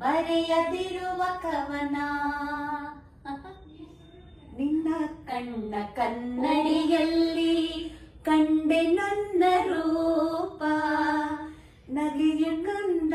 ಬರೆಯದಿರುವ ಕವನ. ನಿನ್ನ ಕಣ್ಣ ಕನ್ನಡಿಯಲ್ಲಿ ಕಂಡೆ ನನ್ನ ರೂಪ. ನಗೆಯ ಕಂದ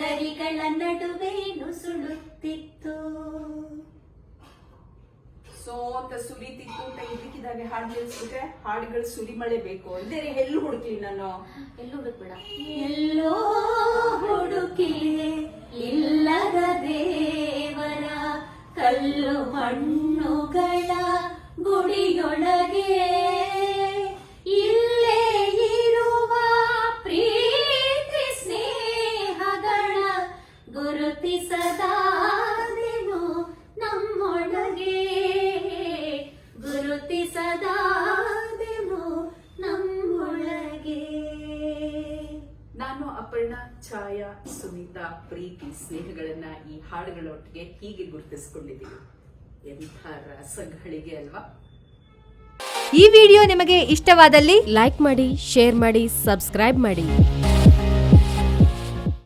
ಗರಿಗಳ ನಡುವೆ ನುಸುಳುತ್ತಿತ್ತು ಸೋ ಅಂತ ಸುರಿತಿತ್ತು ಅಂತ ಇದಕ್ಕಿದ್ದಾಗೆ ಹಾಡು ನಿಲ್ಸ್ಬಿಟ್ರೆ ಹಾಡುಗಳು ಸುರಿ ಮಳೆ ಬೇಕು ಅಂದ್ರೆ ಎಲ್ಲೂ ಹುಡುಕಿ ನಾನು. ಎಲ್ಲೂ ಹುಡುಕ್ಬೇಡ. ಎಲ್ಲೋ ಹುಡುಕಿ ಇಲ್ಲದ ದೇವರ ಕಲ್ಲು ಮಣ್ಣುಗಳ ಗುಡಿಯೊಳಗೆ ನಮ್ಮೊಳಗೆ. ನಾನು ಅಪರ್ಣಾ ಛಾಯಾ ಸುನೀತಾ ಪ್ರೀತಿ ಸ್ನೇಹಗಳನ್ನ ಈ ಹಾಡುಗಳೊಟ್ಟಿಗೆ ಹೀಗೆ ಗುರುತಿಸಿಕೊಂಡಿದ್ದೀವಿ ಎಂಥ ರಸಗಳಿಗೆ ಅಲ್ವಾ? ಈ ವಿಡಿಯೋ ನಿಮಗೆ ಇಷ್ಟವಾದಲ್ಲಿ ಲೈಕ್ ಮಾಡಿ ಶೇರ್ ಮಾಡಿ ಸಬ್ಸ್ಕ್ರೈಬ್ ಮಾಡಿ.